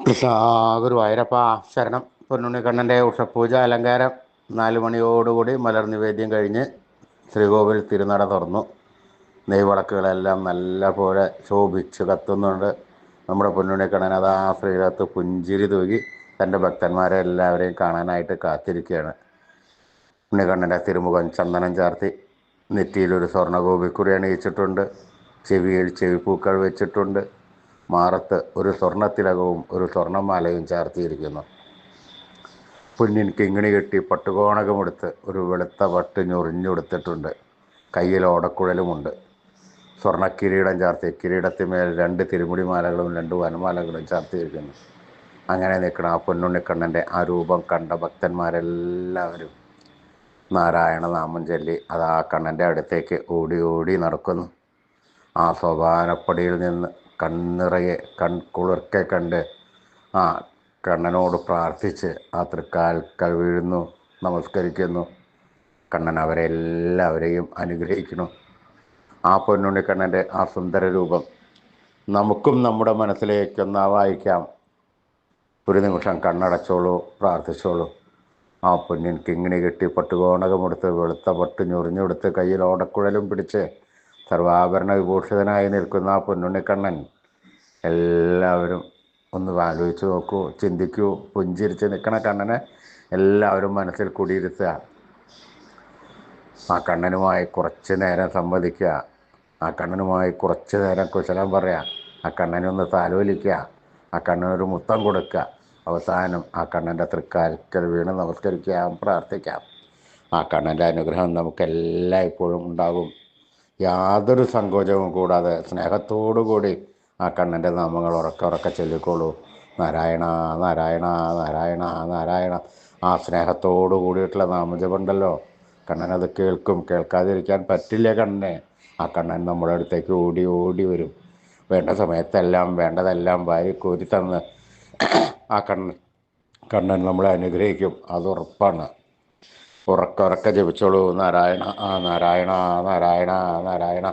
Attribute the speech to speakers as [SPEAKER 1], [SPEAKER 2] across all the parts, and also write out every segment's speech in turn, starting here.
[SPEAKER 1] ഗുരുവായൂരപ്പ ശരണം. പൊന്നുണ്ണിക്കണ്ണന്റെ ഉഷപൂജ അലങ്കാരം. നാല് മണിയോടുകൂടി മലർ നിവേദ്യം കഴിഞ്ഞ് ശ്രീകോവിൽ തിരുനട തുറന്നു. നെയ്വിളക്കുകളെല്ലാം നല്ല പോലെ ശോഭിച്ച് കത്തുന്നുണ്ട്. നമ്മുടെ പൊന്നുണ്ണിക്കണ്ണൻ ആ ശ്രീരത്ത് പുഞ്ചിരി തൂകി തന്റെ ഭക്തന്മാരെ എല്ലാവരെയും കാണാനായിട്ട് കാത്തിരിക്കുകയാണ്. ഉണ്ണിക്കണ്ണന്റെ തിരുമുഖം ചന്ദനം ചാർത്തി. നെറ്റിയിലൊരു സ്വർണ ഗോപിക്കുറി അണിയിച്ചിട്ടുണ്ട്. ചെവിയിൽ ചെവിപ്പൂക്കൾ വെച്ചിട്ടുണ്ട്. മാറത്ത് ഒരു സ്വർണത്തിലകവും ഒരു സ്വർണമാലയും ചാർത്തിയിരിക്കുന്നു. പൊന്നിൻ കിങ്ങിണി കെട്ടി പട്ടുകോണകമെടുത്ത് ഒരു വെളുത്ത പട്ട് ഞൊറിഞ്ഞെടുത്തിട്ടുണ്ട്. കയ്യിൽ ഓടക്കുഴലുമുണ്ട്. സ്വർണ കിരീടം ചാർത്തി കിരീടത്തിന്മേൽ രണ്ട് തിരുമുടിമാലകളും രണ്ട് വനമാലകളും ചാർത്തിയിരിക്കുന്നു. അങ്ങനെ നിൽക്കണം ആ പൊന്നുണ്ണിക്കണ്ണന്റെ ആ രൂപം കണ്ട ഭക്തന്മാരെല്ലാവരും നാരായണ നാമം ചൊല്ലി അത് ആ കണ്ണന്റെ അടുത്തേക്ക് ഓടി ഓടി നടക്കുന്നു. ആ സോപാനപ്പടിയിൽ നിന്ന് കണ്ണിറയെ കൺകുളിർക്കെ കണ്ട് ആ കണ്ണനോട് പ്രാർത്ഥിച്ച് ആ തൃക്കാൽക്കൽ വീഴുന്നു നമസ്കരിക്കുന്നു. കണ്ണൻ അവരെ എല്ലാവരെയും അനുഗ്രഹിക്കുന്നു. ആ പൊന്നുണ്ണിക്കണ്ണന്റെ ആ സുന്ദര രൂപം നമുക്കും നമ്മുടെ മനസ്സിലേക്കൊന്ന് വായിക്കാം ഒരു നിമിഷം കണ്ണടച്ചോളൂ പ്രാർത്ഥിച്ചോളൂ. ആ പൊന്നിൻ കിങ്ങിണി കെട്ടി പട്ടുകോണകമെടുത്ത് വെളുത്ത പട്ട് ഞൊറിഞ്ഞെടുത്ത് കയ്യിൽ ഓടക്കുഴലും പിടിച്ച് സർവാഭരണ വിഭൂഷിതനായി നിൽക്കുന്ന ആ പൊന്നുണ്ണിക്കണ്ണൻ എല്ലാവരും ഒന്ന് ആലോചിച്ച് നോക്കൂ ചിന്തിക്കൂ പുഞ്ചിരിച്ച് നിൽക്കണ കണ്ണനെ എല്ലാവരും മനസ്സിൽ കുടിയിരുത്തുക. ആ കണ്ണനുമായി കുറച്ച് നേരം സംവദിക്കുക. ആ കണ്ണനുമായി കുറച്ച് നേരം കുശലം പറയുക. ആ കണ്ണനെ ഒന്ന് താലോലിക്കുക. ആ കണ്ണനൊരു മുത്തം കൊടുക്കുക. അവസാനം ആ കണ്ണന്റെ തൃക്കാൽക്കൽ വീണ് നമസ്കരിക്കാം പ്രാർത്ഥിക്കാം. ആ കണ്ണന്റെ അനുഗ്രഹം നമുക്ക് എല്ലായ്പ്പോഴും ഉണ്ടാകും. യാതൊരു സങ്കോചവും കൂടാതെ സ്നേഹത്തോടു കൂടി ആ കണ്ണന്റെ നാമങ്ങൾ ഉറക്കെ ഉറക്കെ ചൊല്ലിക്കോളൂ. നാരായണ നാരായണ നാരായണ നാരായണ. ആ സ്നേഹത്തോടു കൂടിയിട്ടുള്ള നാമജപമുണ്ടല്ലോ. കണ്ണൻ അത് കേൾക്കും. കേൾക്കാതിരിക്കാൻ പറ്റില്ല കണ്ണനെ. ആ കണ്ണൻ നമ്മുടെ അടുത്തേക്ക് ഓടി ഓടി വരും. വേണ്ട സമയത്തെല്ലാം വേണ്ടതെല്ലാം വാരി കോരി തന്ന് ആ കണ്ണൻ കണ്ണൻ നമ്മളെ അനുഗ്രഹിക്കും. അത് ഉറപ്പാണ്. ഉറക്ക ഉറക്ക ജപിച്ചോളൂ. നാരായണ ആ നാരായണ നാരായണ നാരായണ.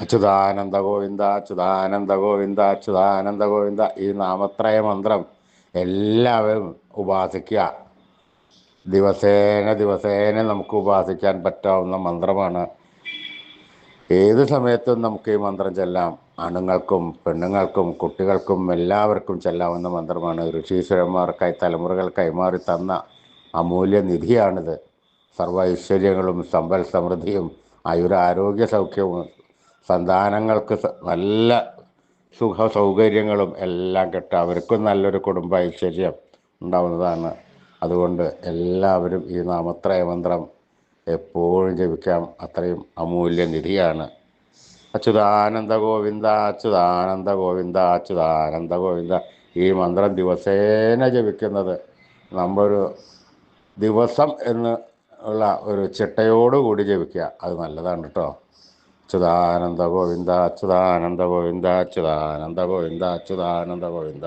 [SPEAKER 1] അച്യുതാനന്ദ ഗോവിന്ദ അച്യുതാനന്ദ ഗോവിന്ദ അച്യുതാനന്ദ ഗോവിന്ദ ഈ നാമത്രയ മന്ത്രം എല്ലാവരും ഉപാസിക്കുക. ദിവസേന ദിവസേന നമുക്ക് ഉപാസിക്കാൻ പറ്റാവുന്ന മന്ത്രമാണ്. ഏത് സമയത്തും നമുക്ക് ഈ മന്ത്രം ചെല്ലാം. ആണുങ്ങൾക്കും പെണ്ണുങ്ങൾക്കും കുട്ടികൾക്കും എല്ലാവർക്കും ചെല്ലാവുന്ന മന്ത്രമാണ്. ഋഷീശ്വരന്മാർക്കായി തലമുറകൾ കൈമാറി തന്ന അമൂല്യ നിധിയാണിത്. സർവ ഐശ്വര്യങ്ങളും സമ്പൽ സമൃദ്ധിയും ആയുരാരോഗ്യ സൗഖ്യവും സന്താനങ്ങൾക്ക് നല്ല സുഖ സൗകര്യങ്ങളും എല്ലാം കിട്ടുക. അവർക്കും നല്ലൊരു കുടുംബ ഐശ്വര്യം ഉണ്ടാവുന്നതാണ്. അതുകൊണ്ട് എല്ലാവരും ഈ നാമത്രയ മന്ത്രം എപ്പോഴും ജപിക്കാം. അത്രയും അമൂല്യ നിധിയാണ്. അച്യുതാനന്ദ ഗോവിന്ദ അച്യുതാനന്ദ ഗോവിന്ദ അച്യുതാനന്ദ ഗോവിന്ദ. ഈ മന്ത്രം ദിവസേന ജപിക്കുന്നത് നമ്മളൊരു ദിവസം എന്ന് ഉള്ള ഒരു ചിട്ടയോടുകൂടി ജപിക്കുക. അത് നല്ലതാണ് കേട്ടോ. അച്യുതാനന്ദ ഗോവിന്ദ അച്യുതാനന്ദ ഗോവിന്ദ അച്യുതാനന്ദ ഗോവിന്ദ അച്യുതാനന്ദ ഗോവിന്ദ